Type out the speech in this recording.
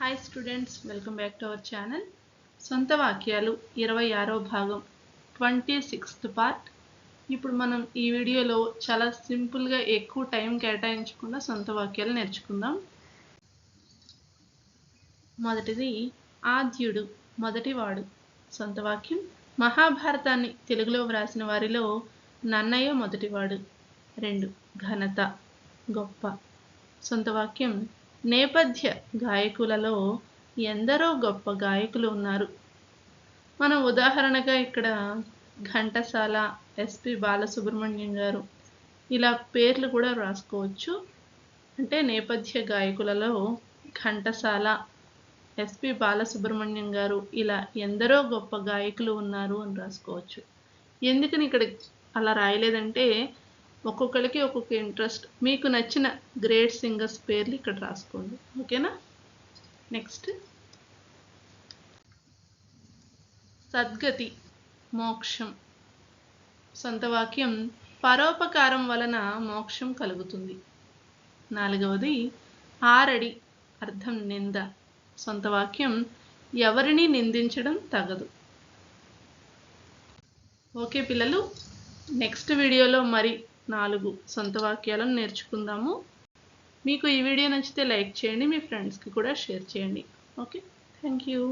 Hi students welcome back to our channel సొంత వాక్యాలు ఇరవై ఆరో భాగం ట్వంటీ సిక్స్త్ పార్ట్ ఇప్పుడు మనం ఈ వీడియోలో చాలా సింపుల్గా ఎక్కువ టైం కేటాయించకుండా సొంత వాక్యాలు నేర్చుకుందాం. మొదటిది ఆద్యుడు మొదటివాడు సొంత వాక్యం మహాభారతాన్ని తెలుగులో వ్రాసిన వారిలో నన్నయ్య మొదటివాడు. రెండు ఘనత గొప్ప. సొంత వాక్యం నేపథ్య గాయకులలో ఎందరో గొప్ప గాయకులు ఉన్నారు. మనం ఉదాహరణగా ఇక్కడ ఘంటసాల ఎస్పి బాలసుబ్రహ్మణ్యం గారు. ఇలా పేర్లు కూడా రాసుకోవచ్చు. అంటే నేపథ్య గాయకులలో ఘంటసాల ఎస్పి బాలసుబ్రహ్మణ్యం గారు ఇలా ఎందరో గొప్ప గాయకులు ఉన్నారు అని రాసుకోవచ్చు. ఎందుకని ఇక్కడ అలా రాయలేదంటే ఒక్కొక్కరికి ఒక్కొక్క ఇంట్రెస్ట్. మీకు నచ్చిన గ్రేట్ సింగర్స్ పేర్లు ఇక్కడ రాసుకోండి. ఓకేనా? నెక్స్ట్. సద్గతి మోక్షం. సొంత వాక్యం పరోపకారం వలన మోక్షం కలుగుతుంది. నాలుగవది ఆరడి అర్థం నింద. సొంత వాక్యం ఎవరిని నిందించడం తగదు. ఓకే పిల్లలు నెక్స్ట్ వీడియోలో మరి నాలుగు సొంత వాక్యాలను నేర్చుకుందాము. మీకు ఈ వీడియో నచ్చితే లైక్ చేయండి మీ ఫ్రెండ్స్కి కూడా షేర్ చేయండి. ఓకే? Thank you.